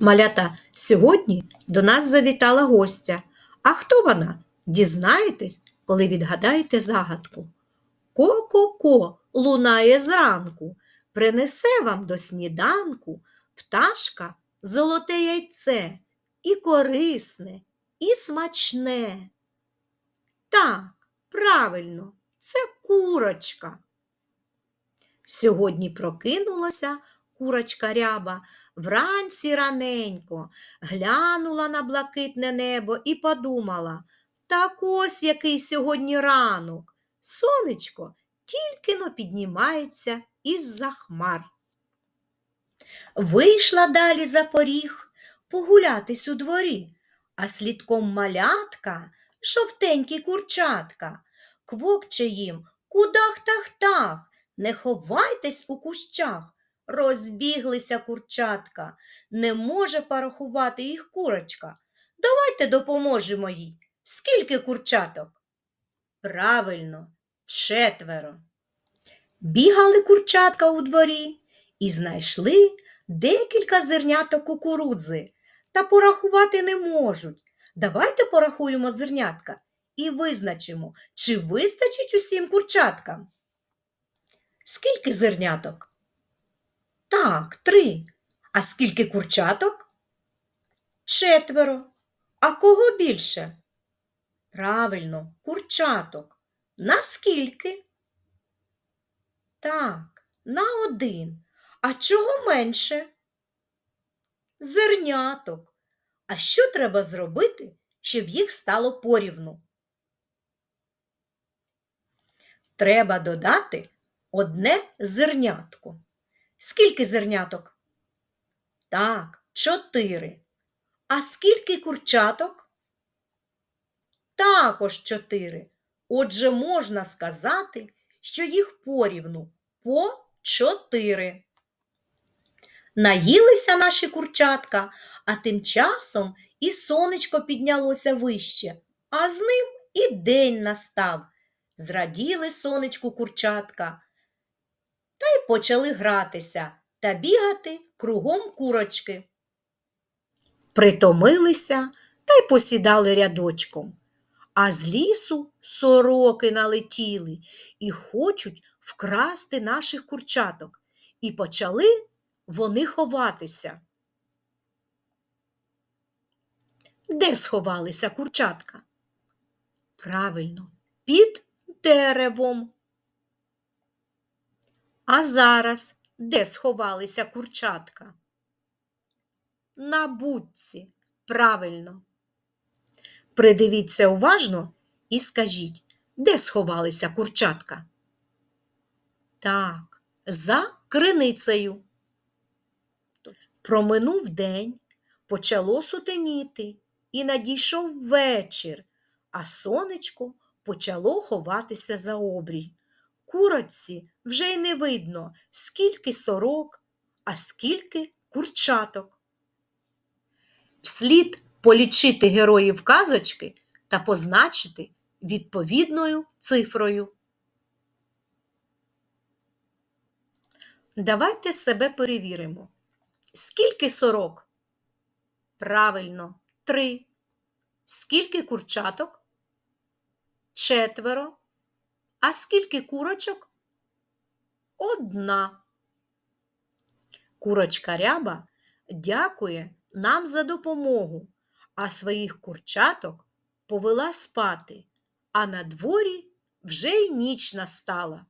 Малята, сьогодні до нас завітала гостя. А хто вона? Дізнаєтесь, коли відгадаєте загадку. Ко-ко-ко лунає зранку, принесе вам до сніданку пташка золоте яйце, і корисне, і смачне. Так, правильно, це курочка. Сьогодні прокинулася курочка ряба вранці раненько, глянула на блакитне небо і подумала, так ось який сьогодні ранок. Сонечко тільки но піднімається із-за хмар. Вийшла далі за поріг погулятись у дворі, а слідком малятка, жовтенькі курчатка, квокче їм кудах-тах-тах, не ховайтесь у кущах. Розбіглися курчатка, не може порахувати їх курочка. Давайте допоможемо їй. Скільки курчаток? Правильно, четверо. Бігали курчатка у дворі і знайшли декілька зерняток кукурудзи, та порахувати не можуть. Давайте порахуємо зернятка і визначимо, чи вистачить усім курчаткам. Скільки зерняток? Так, три. А скільки курчаток? Четверо. А кого більше? Правильно, курчаток. На скільки? Так, на один. А чого менше? Зерняток. А що треба зробити, щоб їх стало порівну? Треба додати одне зернятко. Скільки зерняток? Так, чотири. А скільки курчаток? Також чотири. Отже, можна сказати, що їх порівну по чотири. Наїлися наші курчатка, а тим часом і сонечко піднялося вище, а з ним і день настав. Зраділи сонечку курчатка та й почали гратися та бігати кругом курочки. Притомилися та й посідали рядочком. А з лісу сороки налетіли і хочуть вкрасти наших курчаток. І почали вони ховатися. Де сховалися курчатка? Правильно, під деревом. А зараз де сховалися курчатка? На будці, правильно. Придивіться уважно і скажіть, де сховалися курчатка? Так, за криницею. Проминув день, почало сутеніти, і надійшов вечір, а сонечко почало ховатися за обрій. Курочці вже й не видно, скільки сорок, а скільки курчаток. Слід полічити героїв казочки та позначити відповідною цифрою. Давайте себе перевіримо. Скільки сорок? Правильно, три. Скільки курчаток? Четверо. А скільки курочок? Одна. Курочка ряба дякує нам за допомогу, а своїх курчаток повела спати, а на дворі вже й ніч настала.